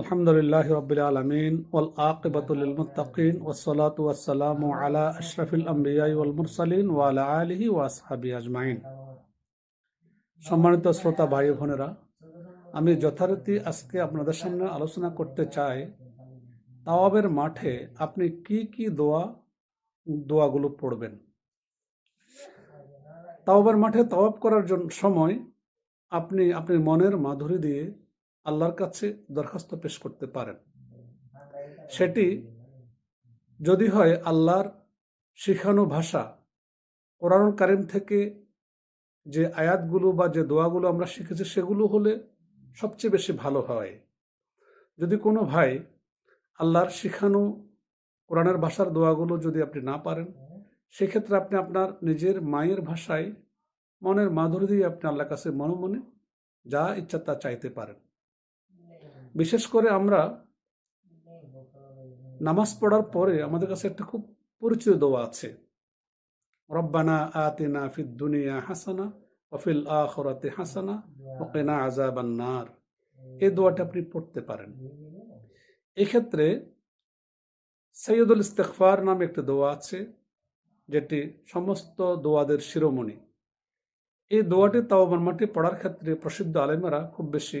আলহামদুলিল্লাহ রবিল আলমিন ওল আকিবাতুল মুতাকিন ওসলাত ওয়াসালাম আলা আশরাফিল আম্বিয়াই ওল মুরসালিন ওয়ালা আলহি ওয়াসহাবি আজমাইন। সম্মানিত শ্রোতা ভাই বোনেরা, আমি যথারীতি আজকে আপনাদের সামনে আলোচনা করতে চাই, তাওয়াবের মাঠে আপনি কি কি দোয়া, দোয়াগুলো পড়বেন? তাওয়াবের মাঠে তাওয়াব করার জন্য সময় আপনি আপনি মনের মাধুরী দিয়ে আল্লাহর কাছে দরখাস্ত পেশ করতে পারেন। সেটি যদি হয় আল্লাহর শিখানো ভাষা, কোরআন কারিম থেকে যে আয়াতগুলো বা যে দোয়াগুলো আমরা শিখেছি সেগুলো হলে সবচেয়ে বেশি ভালো হয়। যদি কোনো ভাই আল্লাহর শিখানো কোরআনের ভাষার দোয়াগুলো যদি আপনি না পারেন, সেক্ষেত্রে আপনি আপনার নিজের মায়ের ভাষায় মনের মাধুরী দিয়ে আপনি আল্লাহর কাছে মনে মনে যা ইচ্ছা তা চাইতে পারেন। বিশেষ করে আমরা নামাজ পড়ার পরে আমাদের কাছে একটা খুব পরিচিত দোয়া আছে। রব্বানা আতিনা ফিদ দুনিয়া হাসানা অফিল আখরাতে হাসানা ওকেনা আজাবান নার। এই দোয়াটা আপনি পড়তে পারেন। এক্ষেত্রে সৈয়দুল ইস্তেকফার নামে একটা দোয়া আছে, যেটি সমস্ত দোয়াদের শিরোমণি। এই দোয়াটি তাওবার মাটি পড়ার ক্ষেত্রে প্রসিদ্ধ আলেমেরা খুব বেশি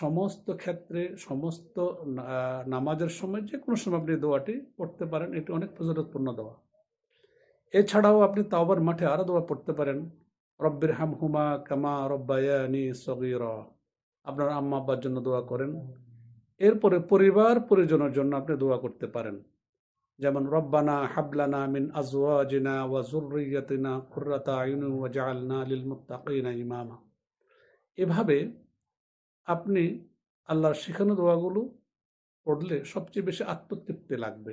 সমস্ত ক্ষেত্রে, সমস্ত নামাজের সময় যে কোনো সময় আপনি দোয়াটি পড়তে পারেন, এটি অনেক ফজরতপূর্ণ দোয়া। এছাড়াও আপনি তাওবার মাঠে আরও দোয়া পড়তে পারেন, রব্বির হাম হুমা কামা রব্বায়ানি সগির আপনার আম্মা আব্বার জন্য দোয়া করেন। এরপরে পরিবার পরিজনের জন্য আপনি দোয়া করতে পারেন। যেমন, রব্বানা হাবলানা মিন আজওয়াজিনা ওয়া যুররিয়াতিনা কুররাতা আয়ুনি ওয়া জাআলনা লিল মুত্তাকিনা ইমামা এভাবে আপনি আল্লাহর শেখানো দোয়াগুলো পড়লে সবচেয়ে বেশি আত্মতৃপ্তি লাগবে।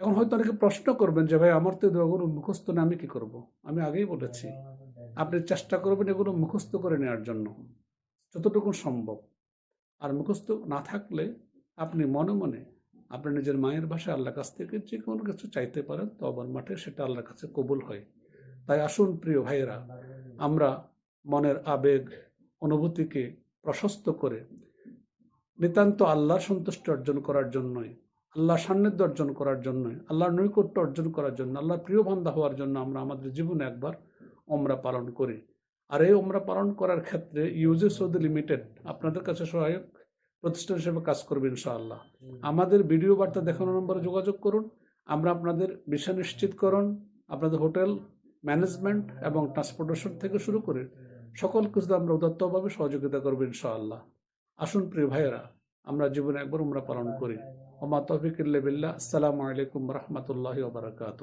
এখন হয়তো অনেকে প্রশ্ন করবেন যে, ভাই, আমার তো দোয়াগুলো মুখস্থ না, আমি কি করব। আমি আগেই বলেছি, আপনি চেষ্টা করবেন এগুলো মুখস্থ করে নেওয়ার জন্য, যতটুকু সম্ভব। আর মুখস্থ না থাকলে আপনি মনে মনে আপনি নিজের মায়ের ভাষায় আল্লাহর কাছ থেকে যে কোনো কিছু চাইতে পারেন তবার মাঠে সেটা আল্লাহর কাছে কবুল হয়। তাই আসুন, প্রিয় ভাইয়েরা, আমরা মনের আবেগ, অনুভূতিকে প্রশস্ত করে। নিতান্ত আল্লাহর সন্তুষ্টি অর্জন করার জন্যই আল্লাহ সান্নিধ্য অর্জন করার জন্যই আল্লাহর নৈকট্য অর্জন করার জন্য আল্লাহর প্রিয় বান্ধা হওয়ার জন্য আমরা আমাদের জীবনে একবার ওমরা পালন করি। আর এই ওমরা পালন করার ক্ষেত্রে ইউজে সৌদি লিমিটেড আপনাদের কাছে সহায়ক প্রতিষ্ঠান হিসেবে কাজ করবে ইনশাআল্লাহ। আমাদের ভিডিও বার্তা দেখানো নম্বরে যোগাযোগ করুন। আমরা আপনাদের বিষয় নিশ্চিতকরণ আপনাদের হোটেল ম্যানেজমেন্ট এবং ট্রান্সপোর্টেশন থেকে শুরু করে সকল কিছুতে আমরা উদাত্তভাবে সহযোগিতা করব ইনশাআল্লাহ। আসুন প্রিয় ভাইয়েরা, আমরা জীবনে একবার আমরা পালন করি। ওমা তফিক বিল্লাহ। আসসালামু আলাইকুম রহমতুল্লাহ বারকাত